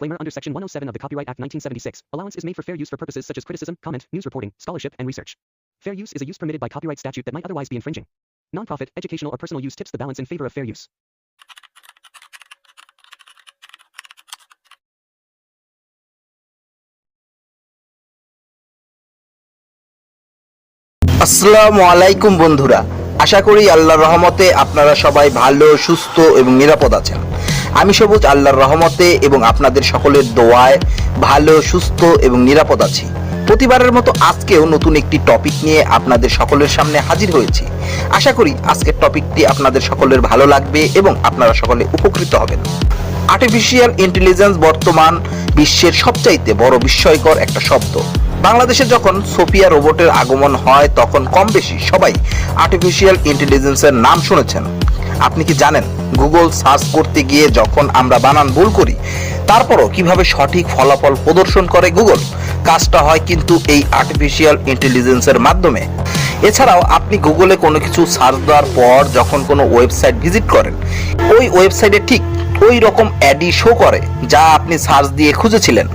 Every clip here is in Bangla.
disclaimer under Section 107 of the Copyright Act 1976. Allowance is made for fair use for purposes such as criticism, comment, news reporting, scholarship, and research. Fair use is a use permitted by copyright statute that might otherwise be infringing. Nonprofit, educational, or personal use tips the balance in favor of fair use. আসসালামু আলাইকুম বন্ধুরা আশা করি আল্লাহর রহমতে আপনারা সবাই ভালো সুস্থ এবং নিরাপদ আছেন আমি সবুজ আল্লাহর রহমতে এবং আপনাদের সকলের দোয়ায় ভালো, সুস্থ এবং নিরাপদ আছি। প্রতিবারের মতো আজকেও নতুন একটি টপিক নিয়ে আপনাদের সকলের সামনে হাজির হয়েছি। আশা করি আজকের টপিকটি আপনাদের সকলের ভালো লাগবে এবং আপনারা সকলে উপকৃত হবেন। আর্টিফিশিয়াল ইন্টেলিজেন্স বর্তমান বিশ্বের সবচাইতে বড় বিস্ময়কর একটা শব্দ। বাংলাদেশে যখন সোফিয়া রোবটের আগমন হয়, তখন কম বেশি সবাই আর্টিফিশিয়াল ইন্টেলিজেন্সের নাম শুনেছেন। আপনি কি জানেন গুগল সার্চ করতে গিয়ে যখন আমরা বানান ভুল করি, তারপরও কীভাবে সঠিক ফলাফল প্রদর্শন করে গুগল কাজটা হয় কিন্তু এই আর্টিফিশিয়াল ইন্টেলিজেন্সের মাধ্যমে। এছাড়াও আপনি গুগলে কোনো কিছু সার্চ দেওয়ার পর যখন কোনো ওয়েবসাইট ভিজিট করেন, ওই ওয়েবসাইটে ঠিক ওই রকম অ্যাডই শো করে যা আপনি সার্চ দিয়ে খুঁজেছিলেন।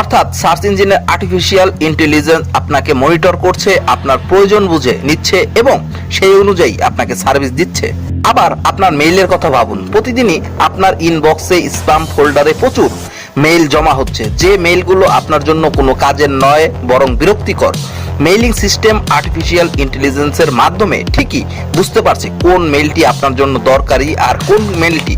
অর্থাৎ সার্চ ইঞ্জিনের আর্টিফিশিয়াল ইন্টেলিজেন্স আপনাকে মনিটর করছে, আপনার প্রয়োজন বুঝে নিচ্ছে এবং সেই অনুযায়ী আপনাকে সার্ভিস দিচ্ছে। আবার আপনার মেইলের কথা ভাবুন। প্রতিদিনই আপনার ইনবক্সে স্প্যাম ফোল্ডারে প্রচুর মেইল জমা হচ্ছে। যে মেইলগুলো আপনার জন্য কোনো কাজের নয়, বরং বিরক্তিকর। মেইলিং সিস্টেম আর্টিফিশিয়াল ইন্টেলিজেন্সের মাধ্যমে ঠিকই বুঝতে পারছে কোন মেইলটি আপনার জন্য দরকারি আর কোন মেইলটি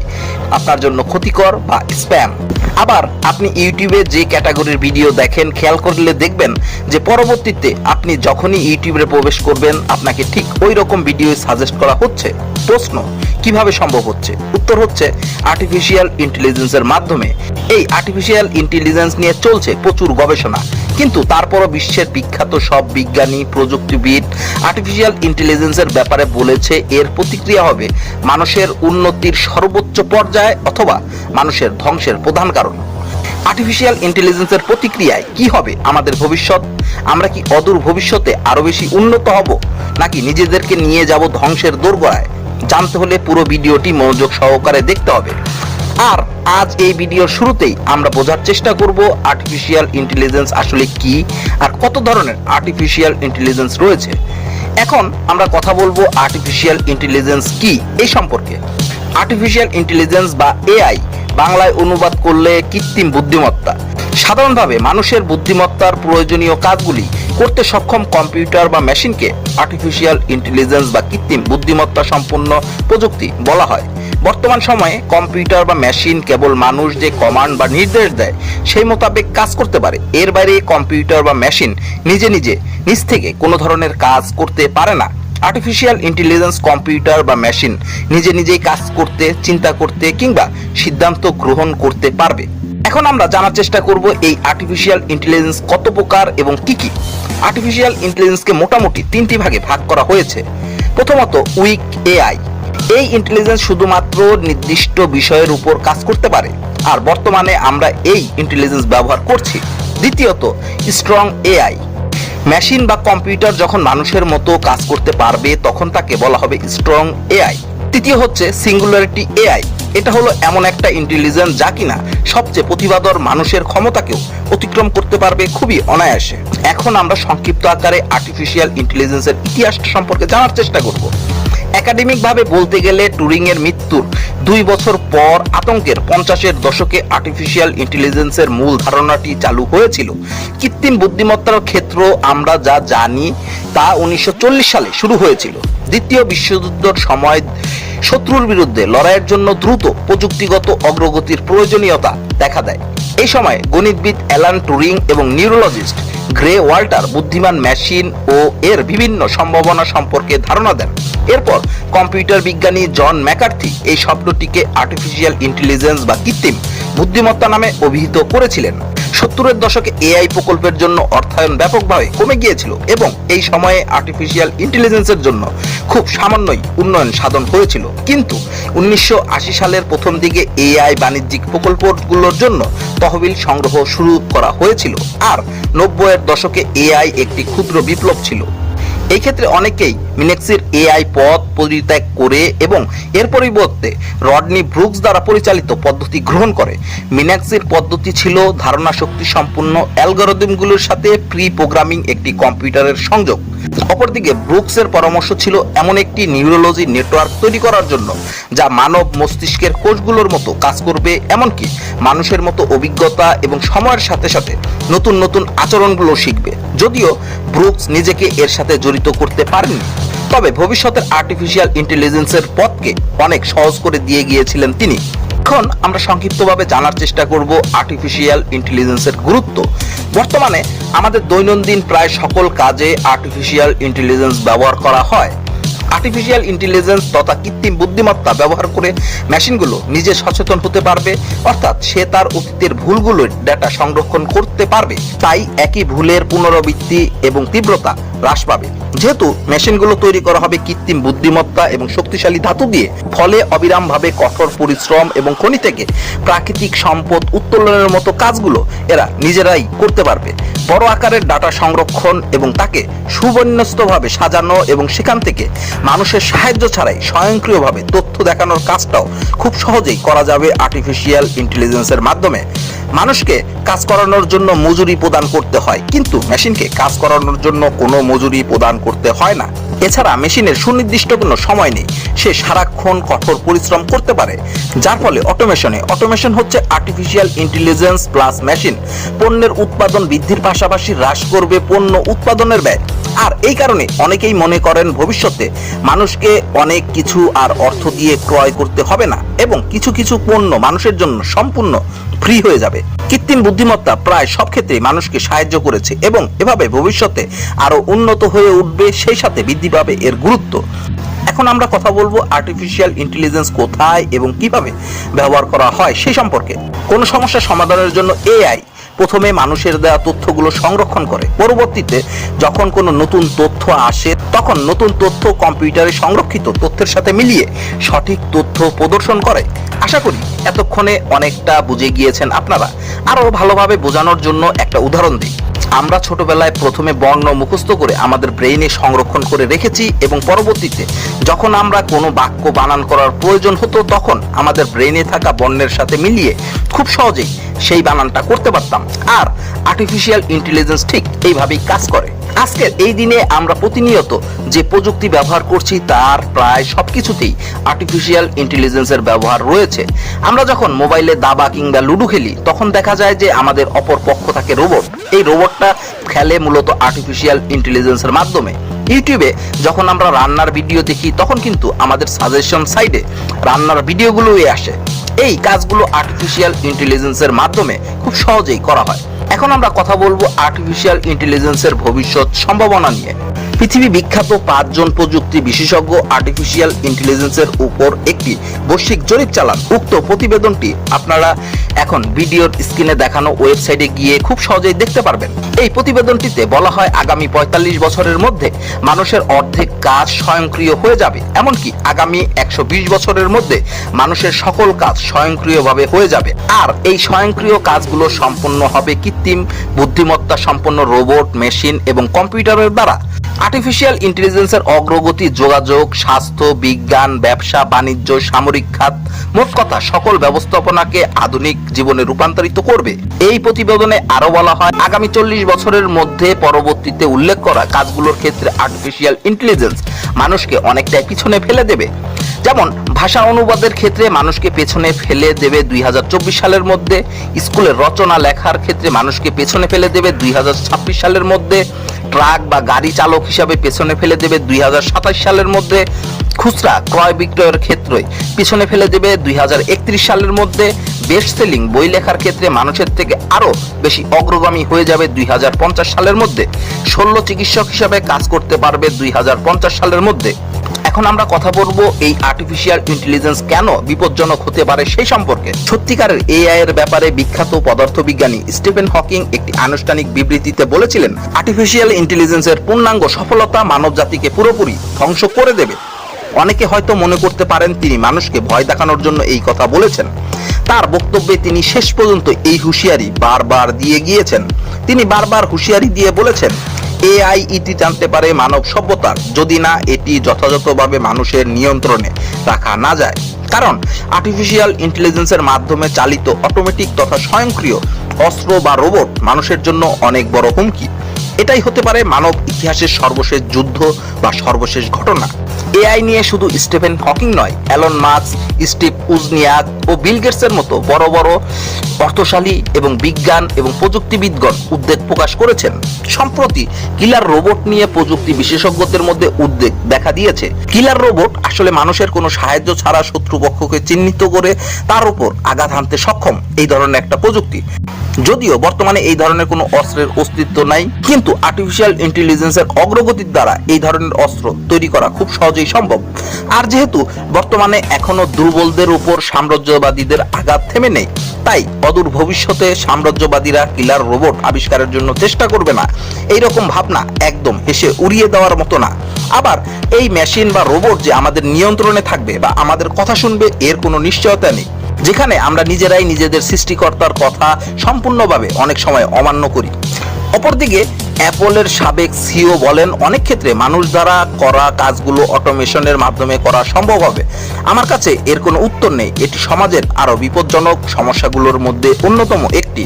আপনার জন্য ক্ষতিকর বা স্প্যাম আবার আপনি ইউটিউবে যে ক্যাটাগরির ভিডিও দেখেন, খেয়াল করলে দেখবেন যে পরবর্তীতে আপনি যখনই ইউটিউবে প্রবেশ করবেন, আপনাকে ঠিক ওই রকম ভিডিও সাজেস্ট করা হচ্ছে। প্রশ্ন, কীভাবে সম্ভব হচ্ছে? উত্তর হচ্ছে আর্টিফিশিয়াল ইন্টেলিজেন্সের মাধ্যমে। এই আর্টিফিশিয়াল ইন্টেলিজেন্স নিয়ে চলছে প্রচুর গবেষণা। কিন্তু তারপরও বিশ্বের বিখ্যাত সব বিজ্ঞানী, প্রযুক্তিবিদ আর্টিফিশিয়াল ইন্টেলিজেন্সের ব্যাপারে বলেছে, এর প্রতিক্রিয়া হবে মানুষের উন্নতির সর্বোচ্চ পর্যায়ে অথবা মানুষের ধ্বংসের প্রধান কারণ। আর্টিফিশিয়াল ইন্টেলিজেন্সের প্রতিক্রিয়ায় কি হবে আমাদের ভবিষ্যৎ? আমরা কি অদূর ভবিষ্যতে আরও বেশি উন্নত হব? নাকি নিজেদেরকে নিয়ে যাব ধ্বংসের দোরগোড়ায়? জানতে হলে পুরো ভিডিওটি মনোযোগ সহকারে দেখতে হবে। আর আজ এই ভিডিওর শুরুতেই আমরা বোঝার চেষ্টা করব আর্টিফিশিয়াল ইন্টেলিজেন্স আসলে কি আর কত ধরনের আর্টিফিশিয়াল ইন্টেলিজেন্স রয়েছে। এখন আমরা কথা বলব আর্টিফিশিয়াল ইন্টেলিজেন্স কি এই সম্পর্কে। আর্টিফিশিয়াল ইন্টেলিজেন্স বা এআই বাংলায় অনুবাদ করলে কৃত্রিম বুদ্ধিমত্তা। সাধারণভাবে মানুষের বুদ্ধিমত্তার প্রয়োজনীয় কাজগুলি করতে সক্ষম কম্পিউটার বা মেশিনকে আর্টিফিশিয়াল ইন্টেলিজেন্স বা কৃত্রিম বুদ্ধিমত্তা সম্পন্ন প্রযুক্তি বলা হয়। বর্তমান সময়ে কম্পিউটার বা মেশিন কেবল মানুষ যে কমান্ড বা নির্দেশ দেয়, সেই মোতাবেক কাজ করতে পারে। এর বাইরে কম্পিউটার বা মেশিন নিজে নিজে নিজ থেকে কোনো ধরনের কাজ করতে পারে না। আর্টিফিশিয়াল ইন্টেলিজেন্স কম্পিউটার বা মেশিন নিজে নিজেই কাজ করতে, চিন্তা করতে কিংবা সিদ্ধান্ত গ্রহণ করতে পারবে। এখন আমরা জানার চেষ্টা করব এই আর্টিফিশিয়াল ইন্টেলিজেন্স কত প্রকার এবং কি কি? আর্টিফিশিয়াল ইন্টেলিজেন্সকে মোটামুটি তিনটি ভাগে ভাগ করা হয়েছে। প্রথমত উইক এআই এই ইন্টেলিজেন্স শুধুমাত্র নির্দিষ্ট বিষয়ের উপর কাজ করতে পারে। আর বর্তমানে আমরা এই ইন্টেলিজেন্স ব্যবহার করছি। দ্বিতীয়ত স্ট্রং এআই মেশিন বা কম্পিউটার যখন মানুষের মতো কাজ করতে পারবে, তখন তাকে বলা হবে স্ট্রং এআই তৃতীয় হচ্ছে সিঙ্গুলারিটি এআই এটা হলো এমন একটা ইন্টেলিজেন্স যা কিনা সবচেয়ে প্রতিভাধর মানুষের ক্ষমতাকেও অতিক্রম করতে পারবে খুবই অনায়াসে। এখন আমরা সংক্ষিপ্ত আকারে আর্টিফিশিয়াল ইন্টেলিজেন্সের ইতিহাসটা সম্পর্কে জানার চেষ্টা করব। একাডেমিকভাবে বলতে গেলে টুরিং এর মৃত্যুর দুই বছর পর আতঙ্কের পঞ্চাশের দশকে আর্টিফিশিয়াল ইন্টেলিজেন্সের মূল ধারণাটি চালু হয়েছিল। কৃত্রিম বুদ্ধিমত্তার ক্ষেত্র আমরা যা জানি তা উনিশশো চল্লিশ সালে শুরু হয়েছিল। দ্বিতীয় বিশ্বযুদ্ধের সময় শত্রুর বিরুদ্ধে লড়াইয়ের জন্য দ্রুত প্রযুক্তিগত অগ্রগতির প্রয়োজনীয়তা দেখা দেয়। এই সময় গণিতবিদ অ্যালান টুরিং এবং নিউরোলজিস্ট গ্রে ওয়াল্টার বুদ্ধিমান মেশিন ও এর বিভিন্ন সম্ভাবনা সম্পর্কে ধারণা দেন। এরপর কম্পিউটার বিজ্ঞানী জন ম্যাকার্থি এই শব্দটিকে আর্টিফিশিয়াল ইন্টেলিজেন্স বা কৃত্রিম বুদ্ধিমত্তা নামে অভিহিত করেছিলেন। সত্তরের দশকে এআই প্রকল্পের জন্য অর্থায়ন ব্যাপকভাবে কমে গিয়েছিল এবং এই সময়ে আর্টিফিশিয়াল ইন্টেলিজেন্সের জন্য খুব সামান্যই উন্নয়ন সাধন হয়েছিল। কিন্তু উনিশশো আশি সালের প্রথম দিকে এআই বাণিজ্যিক প্রকল্পগুলোর জন্য তহবিল সংগ্রহ শুরু করা হয়েছিল। আর নব্বইয়ের দশকে এআই একটি ক্ষুদ্র বিপ্লব ছিল। এই ক্ষেত্রে অনেকেই মিনেক্সির এআই পথ পরিত্যাগ করে এবং এর পরিবর্তে রডনি ব্রুকস দ্বারা পরিচালিত পদ্ধতি গ্রহণ করে। মিনাক্সির পদ্ধতি ছিল ধারণা শক্তি সম্পূর্ণ অ্যালগোরিদমগুলোর সাথে প্রি প্রোগ্রামিং একটি কম্পিউটারের সংযোগ। অপরদিকে ব্রুকসের পরামর্শ ছিল এমন একটি নিউরোলজি নেটওয়ার্ক তৈরি করার জন্য, যা মানব মস্তিষ্কের কোষগুলোর মতো কাজ করবে, এমনকি মানুষের মতো অভিজ্ঞতা এবং সময়ের সাথে সাথে নতুন নতুন আচরণগুলো শিখবে। যদিও ব্রুকস নিজেকে এর সাথে জড়িত করতে পারেননি। তবে ভবিষ্যতের আর্টিফিশিয়াল ইন্টেলিজেন্সের পথকে অনেক সহজ করে দিয়ে গিয়েছিলেন তিনি। এখন আমরা সংক্ষিপ্তভাবে জানার চেষ্টা করব আর্টিফিশিয়াল ইন্টেলিজেন্সের গুরুত্ব। বর্তমানে আমাদের দৈনন্দিন প্রায় সকল কাজে আর্টিফিশিয়াল ইন্টেলিজেন্স ব্যবহার করা হয়। আর্টিফিশিয়াল ইন্টেলিজেন্স তথা কৃত্রিম বুদ্ধিমত্তা ব্যবহার করে মেশিনগুলো নিজে সচেতন হতে পারবে, অর্থাৎ সে তার অতীতের ভুলগুলোর ডেটা সংরক্ষণ করতে পারবে। তাই একই ভুলের পুনরাবৃত্তি এবং তীব্রতা হ্রাস পাবে। যেহেতু মেশিনগুলো তৈরি করা হবে কৃত্রিম বুদ্ধিমত্তা এবং শক্তিশালী ধাতু দিয়ে, ফলে অবিরামভাবে কঠোর পরিশ্রম এবং খনি থেকে প্রাকৃতিক সম্পদ উত্তোলনের মতো কাজগুলো এরা নিজেরাই করতে পারবে। বড় আকারের ডাটা সংরক্ষণ এবং তাকে সুবিন্যস্তভাবে সাজানো এবং সেখান থেকে মানুষের সাহায্য ছাড়াই স্বয়ংক্রিয়ভাবে তথ্য দেখানোর কাজটাও খুব সহজেই করা যাবে আর্টিফিশিয়াল ইন্টেলিজেন্সের মাধ্যমে। মানুষকে কাজ করানোর জন্য মজুরি প্রদান করতে হয়, কিন্তু মেশিনকে কাজ করানোর জন্য কোনো মজুরি প্রদান করতে হয় না। এছাড়া মেশিনের সুনির্দিষ্ট কোনো সময় নেই, সে সারাক্ষণ কঠোর পরিশ্রম করতে পারে, যার ফলে অটোমেশনে, অটোমেশন হচ্ছে আর্টিফিশিয়াল ইন্টেলিজেন্স প্লাস মেশিন পণ্যের উৎপাদন বৃদ্ধির পাশাপাশি হ্রাস করবে পণ্য উৎপাদনের ব্যয়। আর এই কারণে অনেকেই মনে করেন ভবিষ্যতে মানুষকে অনেক কিছু আর অর্থ দিয়ে ক্রয় করতে হবে না, এবং কিছু কিছু পণ্য মানুষের জন্য সম্পূর্ণ ফ্রি হয়ে যাবে। কৃত্রিম বুদ্ধিমত্তা প্রায় সব ক্ষেত্রে মানুষকে সাহায্য করেছে এবং এভাবে ভবিষ্যতে আরও উন্নত হয়ে উঠবে, সেই সাথে বৃদ্ধি পাবে এর গুরুত্ব। এখন আমরা কথা বলব আর্টিফিশিয়াল ইন্টেলিজেন্স কোথায় এবং কীভাবে ব্যবহার করা হয় সেই সম্পর্কে। কোনো সমস্যা সমাধানের জন্য এআই প্রথমে মানুষের দেওয়া তথ্যগুলো সংরক্ষণ করে। পরবর্তীতে যখন কোনো নতুন তথ্য আসে, তখন নতুন তথ্য কম্পিউটারে সংরক্ষিত তথ্যের সাথে মিলিয়ে সঠিক তথ্য প্রদর্শন করে। আশা করি এতক্ষণে অনেকটা বুঝে গিয়েছেন আপনারা। আরও ভালোভাবে বোঝানোর জন্য একটা উদাহরণ দিই। আমরা ছোটবেলায় প্রথমে বর্ণ মুখস্থ করে আমাদের ব্রেইনে সংরক্ষণ করে রেখেছি এবং পরবর্তীতে যখন আমরা কোনো বাক্য বানান করার প্রয়োজন হতো, তখন আমাদের ব্রেইনে থাকা বর্ণের সাথে মিলিয়ে খুব সহজেই সেই বানানটা করতে পারতাম। আর আর্টিফিশিয়াল ইন্টেলিজেন্স ঠিক এইভাবেই কাজ করে। আজকের এই দিনে আমরা প্রতিনিয়ত যে প্রযুক্তি ব্যবহার করছি, তার প্রায় সব কিছুতেই আর্টিফিশিয়াল ইন্টেলিজেন্সের ব্যবহার রয়েছে। আমরা যখন মোবাইলে দাবা কিংবা লুডো খেলি, তখন দেখা যায় যে আমাদের অপর পক্ষ থাকে রোবট। এই রোবটটা খেলে মূলত আর্টিফিশিয়াল ইন্টেলিজেন্সের মাধ্যমে। ইউটিউবে যখন আমরা রান্নার ভিডিও দেখি, তখন কিন্তু আমাদের সাজেশন সাইডে রান্নার ভিডিওগুলোই আসে। এই কাজগুলো আর্টিফিশিয়াল ইন্টেলিজেন্সের মাধ্যমে খুব সহজেই করা হয়। এখন আমরা কথা বলব আর্টিফিশিয়াল ইন্টেলিজেন্সের ভবিষ্যৎ সম্ভাবনা নিয়ে। পৃথিবী বিখ্যাত পাঁচজন প্রযুক্তি বিশেষজ্ঞ আর্টিফিশিয়াল ইন্টেলিজেন্সের উপর একটি বৈশ্বিক জরিপ চালান। উক্ত প্রতিবেদনটি আপনারা এখন ভিডিওর স্ক্রিনে দেখানো ওয়েবসাইটে গিয়ে খুব সহজেই দেখতে পারবেন। এই প্রতিবেদনটিতে বলা হয়, আগামী পঁয়তাল্লিশ বছরের মধ্যে মানুষের অর্ধেক কাজ স্বয়ংক্রিয় হয়ে যাবে। এমনকি আগামী একশো বিশ বছরের মধ্যে মানুষের সকল কাজ স্বয়ংক্রিয়ভাবে হয়ে যাবে। আর এই স্বয়ংক্রিয় কাজগুলো সম্পন্ন হবে কৃত্রিম বুদ্ধিমত্তা সম্পন্ন রোবট, মেশিন এবং কম্পিউটারের দ্বারা। আর্টিফিশিয়াল ইন্টেলিজেন্সের অগ্রগতি, যোগাযোগ, স্বাস্থ্য, বিজ্ঞান, ব্যবসা, বাণিজ্য, সামরিক খাত, মোট কথা সকল ব্যবস্থাপনাকে আধুনিক জীবনে রূপান্তরিত করবে। এই প্রতিবেদনে আরও বলা হয়, আগামী চল্লিশ বছরের মধ্যে পরবর্তীতে উল্লেখ করা কাজগুলোর ক্ষেত্রে আর্টিফিশিয়াল ইন্টেলিজেন্স মানুষকে অনেকটাই পিছনে ফেলে দেবে। যেমন, ভাষা অনুবাদের ক্ষেত্রে মানুষকে পেছনে ফেলে দেবে দুই হাজার চব্বিশ সালের মধ্যে, স্কুলের রচনা লেখার ক্ষেত্রে মানুষকে পেছনে ফেলে দেবে দুই হাজার ছাব্বিশ সালের মধ্যে, ট্রাক বা গাড়ি চালক হিসাবে পেছনে ফেলে দেবে দুই হাজার সাতাশ সালের মধ্যে, খুচরা ক্রয় বিক্রয়ের ক্ষেত্রে পিছনে ফেলে দেবে দুই হাজার একত্রিশ সালের মধ্যে, বেস্ট সেলিং বই লেখার ক্ষেত্রে মানুষের থেকে আরও বেশি অগ্রগামী হয়ে যাবে দুই হাজার পঞ্চাশ সালের মধ্যে। শল্য চিকিৎসক হিসাবে কাজ করতে পারবে দুই হাজার পঞ্চাশ সালের মধ্যে। এখন আমরা কথা বলব এই আর্টিফিশিয়াল ইন্টেলিজেন্স কেন বিপজ্জনক হতে পারে সেই সম্পর্কে। সত্যিকারের এআই এর ব্যাপারে বিখ্যাত পদার্থবিজ্ঞানী স্টিফেন হকিং একটি আনুষ্ঠানিক বিবৃতিতে বলেছিলেন আর্টিফিশিয়াল ইন্টেলিজেন্সের পূর্ণাঙ্গ সফলতা মানব জাতিকে পুরোপুরি ধ্বংস করে দেবে। অনেকে হয়তো মনে করতে পারেন তিনি মানুষকে ভয় দেখানোর জন্য এই কথা বলেছেন। তার বক্তব্যে তিনি শেষ পর্যন্ত এই হুঁশিয়ারি বারবার দিয়ে গিয়েছেন। তিনি বারবার হুঁশিয়ারি দিয়ে বলেছেন এআই জানতে পারে মানব সভ্যতার। যদি না, এটি যথাযথভাবে মানুষের নিয়ন্ত্রণে রাখা না যায়। কারণ আর্টিফিশিয়াল ইন্টেলিজেন্সের মাধ্যমে চালিত অটোমেটিক তথা স্বয়ংক্রিয় অস্ত্র বা রোবট মানুষের জন্য অনেক বড় হুমকি। এটাই হতে পারে মানব ইতিহাসের সর্বশেষ যুদ্ধ বা সর্বশেষ ঘটনা। এআই নিয়ে শুধু স্টিফেন হকিং নয় অ্যালন মার্কস স্টিভ উজনিয়াক ও বিল গেটসের মতো বড় বড় অর্থশালী এবং বিজ্ঞান এবং প্রযুক্তিবিদগণ উদ্বেগ প্রকাশ করেছেন। সম্প্রতি কিলার রোবট নিয়ে প্রযুক্তি বিশেষজ্ঞদের মধ্যে উদ্বেগ দেখা দিয়েছে। কিলার রোবট আসলে মানুষের কোনো সাহায্য ছাড়া শত্রুপক্ষকে চিহ্নিত করে তার উপর আঘাত হানতে সক্ষম। এই ধরনের একটা প্রযুক্তি। যদিও বর্তমানে এই ধরনের কোনো অস্ত্রের অস্তিত্ব নাই, কিন্তু আর্টিফিশিয়াল ইন্টেলিজেন্সের অগ্রগতির দ্বারা এই ধরনের অস্ত্র তৈরি করা খুব সহজেই সম্ভব। আর যেহেতু বর্তমানে এখনও দুর্বলদের উপর সাম্রাজ্যবাদীদের আঘাত থেমে নেই, তাই অদূর ভবিষ্যতে সাম্রাজ্যবাদীরা কিলার রোবট আবিষ্কারের জন্য চেষ্টা করবে না। এই রকম ভাবনা একদম হেসে উড়িয়ে দেওয়ার মতো না। আবার এই মেশিন বা রোবট যে আমাদের নিয়ন্ত্রণে থাকবে বা আমাদের কথা শুনবে, এর কোনো নিশ্চয়তা নেই। যেখানে আমরা নিজেরাই নিজেদের সৃষ্টিকর্তার কথা সম্পূর্ণভাবে অনেক সময় অমান্য করি। অপরদিকে, অ্যাপলের সাবেক সিও বলেন, অনেক ক্ষেত্রে মানুষ দ্বারা করা কাজগুলো অটোমেশনের মাধ্যমে করা সম্ভব হবে। আমার কাছে এর কোনো উত্তর নেই। এটি সমাজের আরও বিপজ্জনক সমস্যাগুলোর মধ্যে অন্যতম একটি।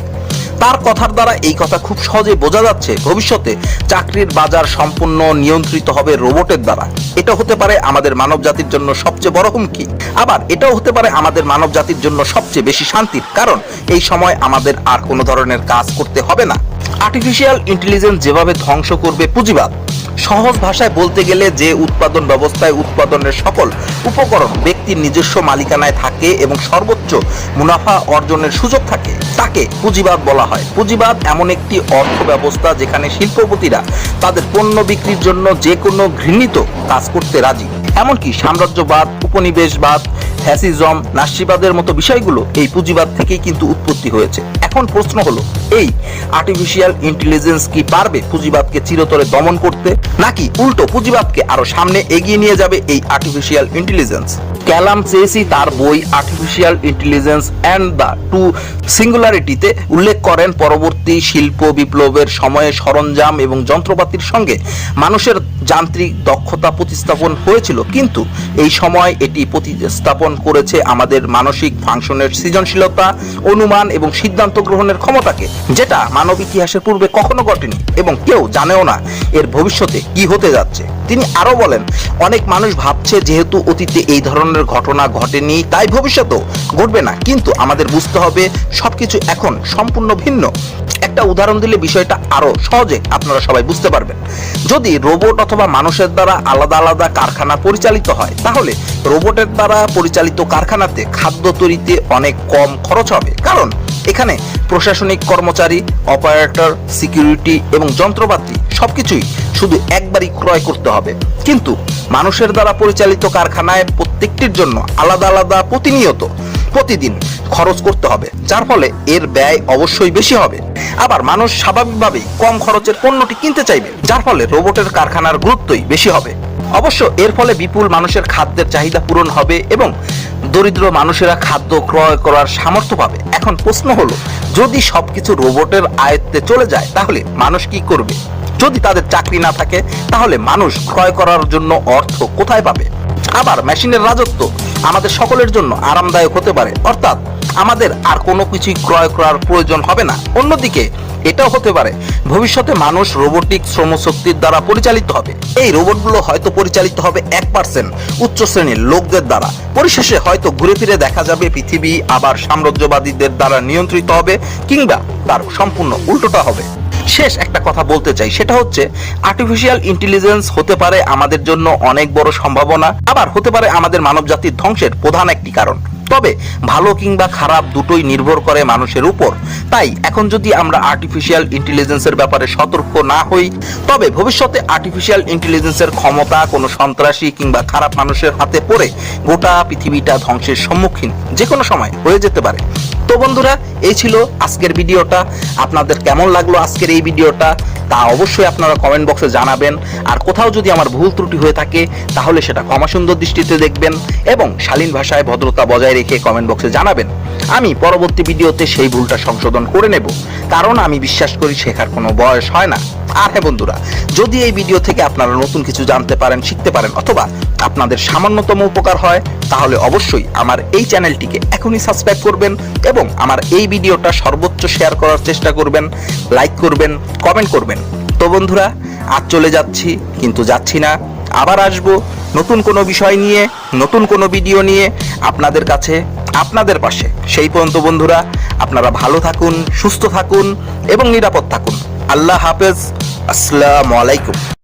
তার কথার দ্বারা এই কথা খুব সহজে বোঝা যাচ্ছে, ভবিষ্যতে চাকরির বাজার সম্পূর্ণ নিয়ন্ত্রিত হবে রোবটের দ্বারা। এটা হতে পারে আমাদের মানব জাতির জন্য সবচেয়ে বড় হুমকি। আবার এটাও হতে পারে আমাদের মানব জাতির জন্য সবচেয়ে বেশি শান্তির। কারণ এই সময় আমাদের আর কোনো ধরনের কাজ করতে হবে না। আর্টিফিশিয়াল ইন্টেলিজেন্স যেভাবে ধ্বংস করবে পুঁজিবাদ, সহজ ভাষায় বলতে গেলে যে উৎপাদন ব্যবস্থায় উৎপাদনের সকল উপকরণ ব্যক্তির নিজস্ব মালিকানায় থাকে এবং সর্বোচ্চ মুনাফা অর্জনের সুযোগ থাকে, তাকে পুঁজিবাদ বলা হয়। পুঁজিবাদ এমন একটি অর্থ ব্যবস্থা যেখানে শিল্পপতিরা তাদের পণ্য বিক্রির জন্য যে কোনো ঘৃণিত কাজ করতে রাজি। এমনকি সাম্রাজ্যবাদ, উপনিবেশবাদ, ফ্যাসিজম নাস্যিবাদের মতো বিষয়গুলো এই পুঁজিবাদ থেকেই কিন্তু উৎপত্তি হয়েছে। এখন প্রশ্ন হলো, এই আর্টিফিশিয়াল ইন্টেলিজেন্স কি পারবে পুঁজিবাদকে চিরতরে দমন করতে, নাকি উল্টো পুঁজিবাদকে আরও সামনে এগিয়ে নিয়ে যাবে এই আর্টিফিশিয়াল ইন্টেলিজেন্স ক্যালাম চেসি তার বই artificial intelligence and the two সিঙ্গুলারিটিতে উল্লেখ করেন পরবর্তী শিল্প বিপ্লবের সময়ে সরঞ্জাম এবং যন্ত্রপাতির সঙ্গে মানুষের যান্ত্রিক দক্ষতা প্রতিস্থাপন হয়েছিল, কিন্তু এই সময় এটি প্রতিস্থাপন করেছে আমাদের মানসিক ফাংশনের সৃজনশীলতা, অনুমান এবং সিদ্ধান্ত গ্রহণের ক্ষমতাকে, যেটা মানব ইতিহাসের পূর্বে কখনো ঘটেনি এবং কেউ জানেও না এর ভবিষ্যতে কি হতে যাচ্ছে। তিনি আরও বলেন, অনেক মানুষ ভাবছে যেহেতু অতীতে এই ধরনের ঘটনা ঘটেনি, তাই ভবিষ্যতেও ঘটবে না। কিন্তু আমাদের বুঝতে হবে সবকিছু এখন সম্পূর্ণ ভিন্ন। একটা উদাহরণ দিলে বিষয়টা আরও সহজে আপনারা সবাই বুঝতে পারবেন। যদি রোবট অথবা মানুষের দ্বারা আলাদা আলাদা কারখানা পরিচালিত হয়, তাহলে রোবটের দ্বারা পরিচালিত কারখানাতে খাদ্য তৈরিতে অনেক কম খরচ হবে। কারণ এখানে প্রশাসনিক কর্মচারী অপারেটর সিকিউরিটি এবং যন্ত্রপাতি সবকিছুই শুধু একবারই ক্রয় করতে হবে। কিন্তু মানুষের দ্বারা পরিচালিত কারখানায় প্রত্যেকটির জন্য আলাদা আলাদা প্রতিনিয়ত প্রতিদিন খরচ করতে হবে, যার ফলে এর ব্যয় অবশ্যই বেশি হবে। আবার মানুষ স্বাভাবিকভাবেই কম খরচের পণ্যটি কিনতে চাইবে, যার ফলে রোবটের কারখানার গুরুত্বই বেশি হবে। অবশ্য এর ফলে বিপুল মানুষের খাদ্যের চাহিদা পূরণ হবে এবং দরিদ্র মানুষেরা খাদ্য ক্রয় করার সামর্থ্য পাবে। এখন প্রশ্ন হলো, যদি সবকিছু রোবটের আয়ত্তে চলে যায়, তাহলে মানুষ কি করবে? যদি তাদের চাকরি না থাকে, তাহলে মানুষ ক্রয় করার জন্য অর্থ কোথায় পাবে? আবার মেশিনের রাজত্ব আমাদের সকলের জন্য আরামদায়ক হতে পারে। অর্থাৎ আমাদের আর কোনো কিছুই ক্রয় করার প্রয়োজন হবে না। অন্যদিকে এটাও হতে পারে, ভবিষ্যতে মানুষ রোবোটিক শ্রমশক্তির দ্বারা পরিচালিত হবে। এই রোবটগুলো হয়তো পরিচালিত হবে এক পার্সেন্ট উচ্চ শ্রেণির লোকদের দ্বারা। পরিশেষে হয়তো ঘুরে ফিরে দেখা যাবে পৃথিবী আবার সাম্রাজ্যবাদীদের দ্বারা নিয়ন্ত্রিত হবে কিংবা তার সম্পূর্ণ উল্টোটা হবে। শেষ একটা কথা বলতে চাই। সেটা হচ্ছে আর্টিফিশিয়াল ইন্টেলিজেন্স হতে পারে আমাদের জন্য অনেক বড় সম্ভাবনা, আবার হতে পারে আমাদের মানব জাতির ধ্বংসের প্রধান একটি কারণ। তবে ভালো কিংবা খারাপ দুটোই নির্ভর করে মানুষের উপর। তাই এখন যদি আমরা আর্টিফিশিয়াল ইন্টেলিজেন্সের ব্যাপারে সতর্ক না হই, তবে ভবিষ্যতে আর্টিফিশিয়াল ইন্টেলিজেন্সের ক্ষমতা কোনো সন্ত্রাসী কিংবা খারাপ মানুষের হাতে পড়ে গোটা পৃথিবীটা ধ্বংসের সম্মুখীন যে কোনো সময় হয়ে যেতে পারে। তো বন্ধুরা, এই ছিল আজকের ভিডিওটা। আপনাদের কেমন লাগল আজকের এই ভিডিওটা? তা অবশ্যই আপনারা কমেন্ট বক্সে জানাবেন। আর কোথাও যদি আমার ভুল ত্রুটি হয়ে থাকে, তাহলে সেটা ক্ষমা সুন্দর দৃষ্টিতে দেখবেন এবং শালীন ভাষায় ভদ্রতা বজায় রেখে কমেন্ট বক্সে জানাবেন। আমি পরবর্তী ভিডিওতে সেই ভুলটা সংশোধন করে নেব। কারণ আমি বিশ্বাস করি শেখার কোনো বয়স হয় না। আর হ্যাঁ বন্ধুরা, যদি এই ভিডিও থেকে আপনারা নতুন কিছু জানতে পারেন, শিখতে পারেন, অথবা আপনাদের সামান্যতম উপকার হয়, তাহলে অবশ্যই আমার এই চ্যানেলটিকে এখনই সাবস্ক্রাইব করবেন এবং আমার এই ভিডিওটা সর্বোচ্চ শেয়ার করার চেষ্টা করবেন লাইক করবেন কমেন্ট করবেন। তো বন্ধুরা, আজ চলে যাচ্ছি, কিন্তু যাচ্ছি না। আবার আসব। নতুন কোনো বিষয় নিয়ে, নতুন কোনো ভিডিও নিয়ে আপনাদের কাছে, আপনাদের পাশে। সেই পর্যন্ত বন্ধুরা, আপনারা ভালো থাকুন, সুস্থ থাকুন এবং নিরাপদ থাকুন। আল্লাহ হাফেজ। আসসালামু আলাইকুম।